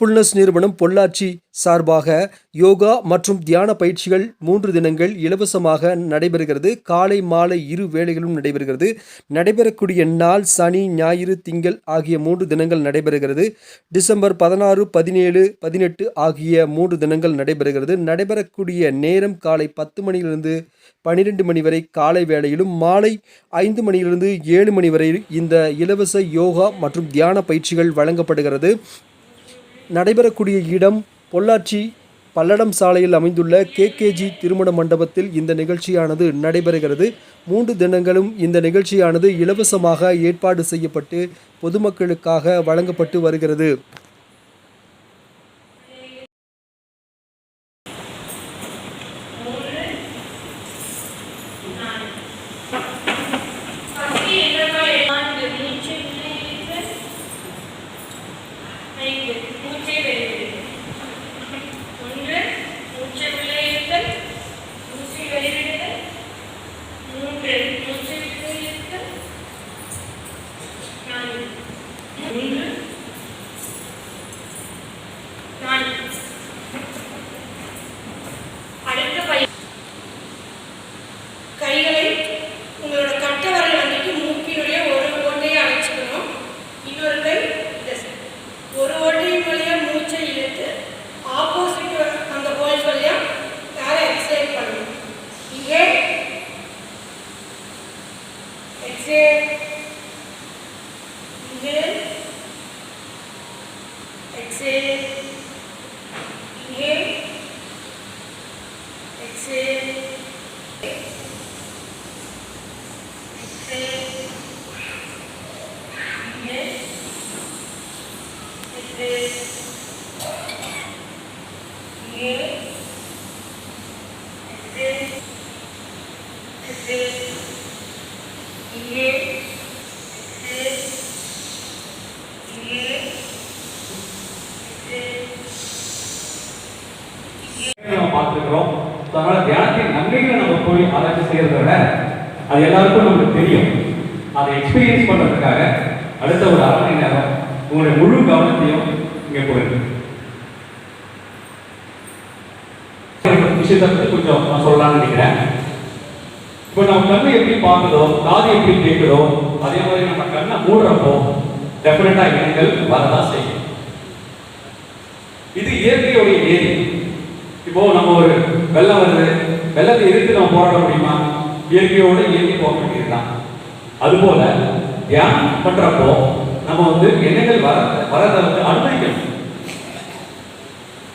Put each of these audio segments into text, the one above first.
Heartfulness நிறுவனம் பொள்ளாச்சி சார்பாக யோகா மற்றும் தியான பயிற்சிகள் மூன்று தினங்கள் இலவசமாக நடைபெறுகிறது. காலை மாலை இரு வேளைகளும் நடைபெறுகிறது. நடைபெறக்கூடிய நாள் சனி ஞாயிறு திங்கள் ஆகிய மூன்று தினங்கள் நடைபெறுகிறது. டிசம்பர் பதினாறு பதினேழு பதினெட்டு ஆகிய மூன்று தினங்கள் நடைபெறுகிறது. நடைபெறக்கூடிய நேரம் காலை பத்து மணியிலிருந்து பன்னிரெண்டு மணி வரை காலை வேளையிலும் மாலை ஐந்து மணியிலிருந்து ஏழு மணி வரை இந்த இலவச யோகா மற்றும் தியான பயிற்சிகள் வழங்கப்படுகிறது. நடைபெறக்கூடிய இடம் பொள்ளாச்சி பல்லடம் சாலையில் அமைந்துள்ள கேகேஜி திருமண மண்டபத்தில் இந்த நிகழ்ச்சியானது நடைபெறுகிறது. மூன்று தினங்களும் இந்த நிகழ்ச்சியானது இலவசமாக ஏற்பாடு செய்யப்பட்டு பொதுமக்களுக்காக வழங்கப்பட்டு வருகிறது. மூன்று நம்ம பார்த்துருக்கிறோம். அதனால தியானத்தின் நன்மைகளை நம்ம போய் ஆராய்ச்சி செய்யறத விட அது எல்லாருக்கும் நமக்கு தெரியும். அதை எக்ஸ்பீரியன்ஸ் பண்றதுக்காக அடுத்த ஒரு அரை மணி நேரம் உங்களுடைய முழு கவனத்தையும் இங்கே போயிருக்கு. விஷயத்தை பற்றி கொஞ்சம் நான் சொல்லலாம்னு நினைக்கிறேன். இப்போ நம்ம கண்ணு எப்படி பார்க்குதோ காது எப்படி கேட்குதோ அதே மாதிரி நம்ம கண்ணை மூடுறப்போ டெஃபினட்டாக எண்ணங்கள் வரதான் செய்யும். இது இயற்கையுடைய நீதி. இப்போ நம்ம ஒரு வெள்ளம் வருது. வெள்ளத்தை எதிர்த்து நம்ம போராட முடியுமா? இயற்கையோட இயற்கை போக வேண்டியதுதான். அதுபோல தியானம் பண்றப்போ நம்ம வந்து எண்ணங்கள் வர வரதை வந்து அனுமதிக்கணும்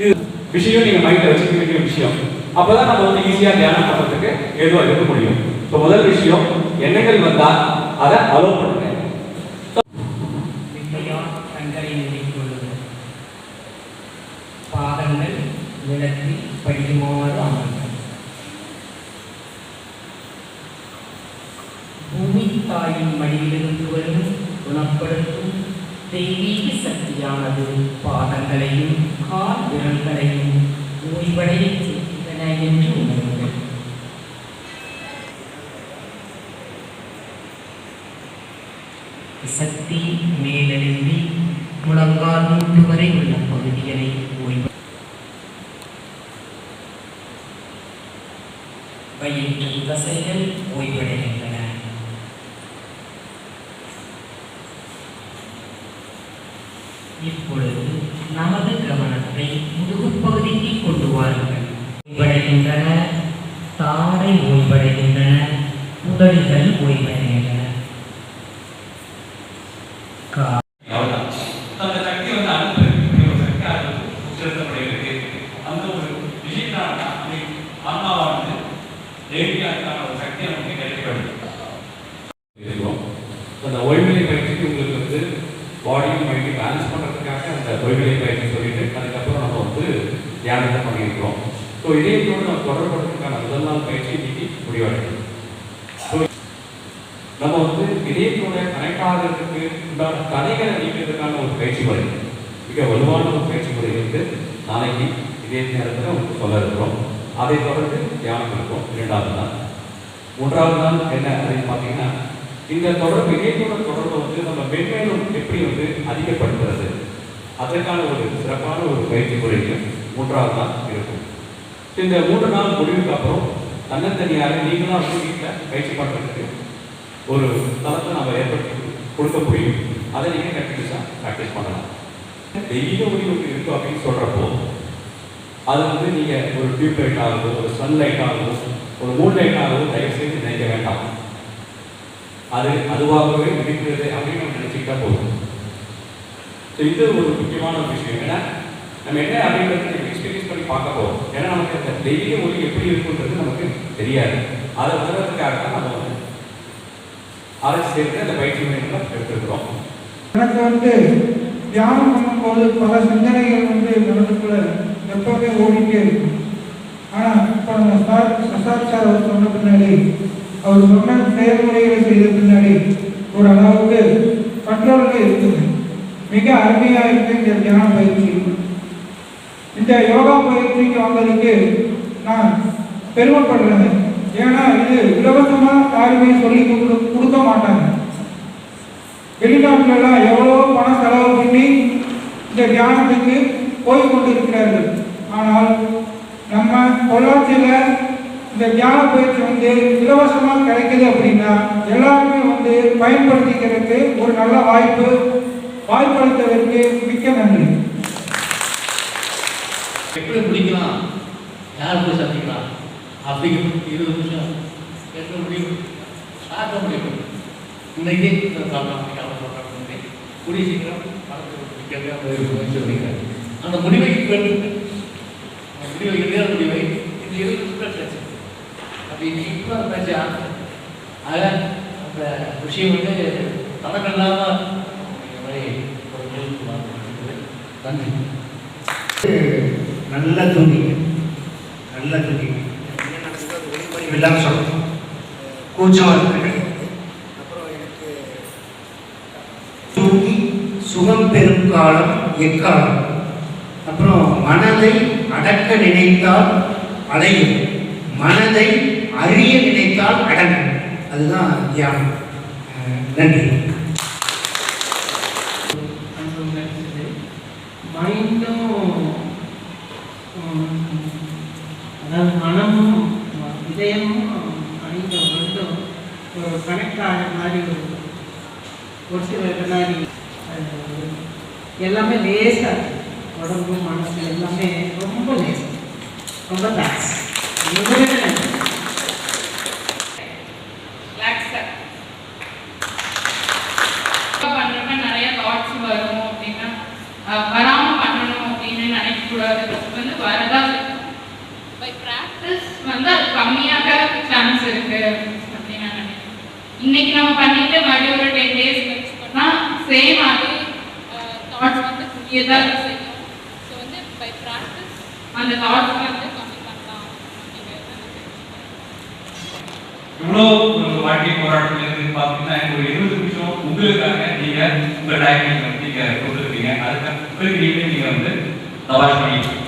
இது விஷயம் நீங்க மைண்ட்ல வச்சுக்க வேண்டிய விஷயம். அப்பதான் நம்ம வந்து ஈஸியா தியானம் பண்றதுக்கு ஏதோ இருக்க முடியும். இப்போ முதல் விஷயம் எண்ணங்கள் வந்தா அதை அலோ பண்ணுங்க. பாதங்கள் நிலத்தில் படியுமாறு அமர்ங்கள் பூமி தாயின் மடியிலிருந்து வரும் குணப்படுத்தும் தெய்வீக சக்தியானது பாதங்களையும் சக்தி மேலெழுந்தி முழங்கால் மூட்டு வரை உள்ள பகுதிகளை ஓய்வு வயிற்று தசைகள் ஓய்வடைகின்றன. இப்பொழுது நமது கவனத்தை முதுகுப்பகுதிக்கு கொண்டு வாருங்கள். ஓய்வடைகின்றன தாடை ஓய்வடைகின்றன உதடுகள் ஓய்வடைகின்றன கா அவ்வளவுதான். அந்த சக்தி வந்து அனுப்பு இப்படி ஒரு சக்தி அது உச்சரித்தப்படுகிறது அந்த ஒரு விஷயத்தான ஆன்மாவானது தேவியாக்கான ஒரு சக்தி நமக்கு கிடைக்கப்படுது இருக்கும் அந்த ஓய்வுநிலை பயிற்சிக்கு உங்களுக்கு வந்து பாடியும் மைண்டையும் பேலன்ஸ் பண்ணுறதுக்காக அந்த ஓய்வுநிலை பயிற்சி சொல்லிட்டு அதுக்கப்புறம் நம்ம வந்து தியானத்தை பண்ணியிருக்கிறோம் ஸோ இதயத்தோடு நம்ம தொடர்படுறதுக்கான முதல் நாள் பயிற்சி இன்னைக்கு முடிவடைகிறது ஸோ நம்ம வந்து இதயத்தோட கனெக்ட் ஆகிறதுக்கு உண்டான தடைகளை நீக்கிறதுக்கான ஒரு பயிற்சி முறை மிக வலுவான ஒரு பயிற்சி முறை இருக்கு. நாளைக்கு இதே நேரத்தில் உங்களுக்கு சொல்ல இருக்கிறோம். அதை தொடர்ந்து தியானம் இருக்கும் இரண்டாவது நாள். மூன்றாவது நாள் என்ன அப்படின்னு பார்த்தீங்கன்னா இந்த தொடர்பு இதயத்தோட தொடர்பை வந்து நம்ம மென்மேலும் எப்படி வந்து அதிகப்படுத்துறது? அதற்கான ஒரு சிறப்பான ஒரு பயிற்சி முறையும் மூன்றாவது நாள் இருக்கும். இந்த மூன்று நாள் முடிவுக்கு அப்புறம் தன்னந்தனியாக நீங்களும் அவங்க வீட்டில் பயிற்சி பண்ணுறதுக்கு ஒரு தளத்தை நம்ம ஏற்படுத்தி கொடுக்க முடியும். அதை நீங்கள் கண்டினியூஸாக ப்ராக்டிஸ் பண்ணலாம். தெய்வ ஒளி ஒன்று இருக்கும் அப்படின்னு சொல்கிறப்போ அது வந்து நீங்கள் ஒரு டியூப் லைட் ஆகவோ ஒரு சன் லைட் ஆகவோ ஒரு மூன் லைட் ஆகவோ தயவுசெய்து நினைக்க வேண்டாம். அது அதுவாகவே இருக்கிறது அப்படின்னு நம்ம நினச்சிக்கிட்டா போதும். ஸோ இது ஒரு முக்கியமான ஒரு விஷயம். ஏன்னா நம்ம என்ன அப்படின்றது எக்ஸ்பீரியன்ஸ் பண்ணி பார்க்க போகிறோம் ஏன்னா நமக்கு அந்த தெய்வீக மொழி எப்படி இருக்குன்றது நமக்கு தெரியாது. அதை உணர்றதுக்காக தான் நம்ம வந்து ஆராய்ச்சி செய்து அந்த பயிற்சி முறைகளை எடுத்துருக்கிறோம். எனக்கு வந்து தியானம் பண்ணும்போது பல சிந்தனைகள் வந்து மனதுக்குள்ள எப்பவுமே ஓடிட்டே இருக்கும். ஆனால் இப்போ நம்ம சார் பிரசாத் சார் அவர் சொன்ன பின்னாடி அவர் சொன்ன செயல்முறைகளை செய்த பின்னாடி ஒரு அளவுக்கு கண்ட்ரோலில் இருக்குது மிக அருமையாக இருக்கு இந்த தியான பயிற்சி. இந்த யோகா பயிற்சிக்கு வந்ததுக்கு நான் பெருமைப்படுறேன். ஏன்னா இது இலவசமாக யாருமே சொல்லி கொடுக்க மாட்டாங்க. வெளிநாட்டிலலாம் எவ்வளோ பணம் செலவு பண்ணி இந்த தியானத்துக்கு போய் கொண்டிருக்கிறார்கள். ஆனால் நம்ம பொள்ளாச்சியில் இந்த தியான பயிற்சி வந்து இலவசமாக கிடைக்குது அப்படின்னா எல்லாருமே வந்து பயன்படுத்திக்கிறதுக்கு ஒரு நல்ல வாய்ப்பு வாய்ப்பளித்ததற்கு மிக்க நன்றி. எப்படி பிடிக்கலாம் யார் போய் சந்திக்கலாம் அப்படிங்கிற இருபது நிமிஷம். கேட்க முடியும். பார்க்க முடியும் இன்னைக்கு பார்க்கலாம் பார்க்கலாம் கூடிய சீக்கிரம் படத்தை சொல்லிக்கிறேன் அந்த முடிவை பெற்று முடிவை இறுதியான முடிவை இந்த இருபது நிமிஷம் அப்படி இப்போ பேச்சு ஆக அந்த விஷயம் வந்து தடக்கல்லாமல் மாதிரி ஒரு முடிவுக்கு வாங்க. நன்றி. நல்லா தூங்கிங்க நல்லா தூங்கிங்க இல்லாமல் சொல்லணும். கூச்சம் இருக்கு தூங்கி சுகம் பெறும் காலம் எக்காலம்? அப்புறம் மனதை அடக்க நினைத்தால் அடையும் மனதை அறிய நினைத்தால் அடங்கும். அதுதான் தியானம். நன்றி. மனமும் இதயமும் அணிந்த ரெண்டும் ஒரு கனெக்ட் ஆகிற மாதிரி ஒரு ஒரு சில மாதிரி எல்லாமே லேசாக இருக்கு. உடம்பு மனசு எல்லாமே ரொம்ப லேசாக ரொம்ப தேங்க்ஸ் பண்ணுறப்ப நிறைய தாட்ஸ் வரும் அப்படின்னா அஹ், வராம பண்ணணும் அப்படின்னு நினைக்கக்கூடாது வந்து வரதா பை ப்ராக்டிஸ் வந்து அது கம்மியாக சான்ஸ் இருக்கு அப்படின்னு நான் நினைக்கிறேன் இன்னைக்கு நம்ம பண்ணிட்டு மறுபடியும் ஒரு டென் டேஸ் பண்ணால் சேம் அதே தாட்ஸ் வந்து புதியதாக செய்யும் ஸோ வந்து பை ப்ராக்டிஸ் அந்த தாட்ஸ் வந்து கம்மி பண்ணலாம் இவ்வளோ வாழ்க்கை போராட்டம் இருந்து பார்த்தீங்கன்னா ஒரு இருபது நிமிஷம் உங்களுக்காக நீங்க உங்க டைம் நீங்க கொடுத்துருக்கீங்க அதுக்கு நீங்க வந்து தவாஷ் பண்ணிட்டு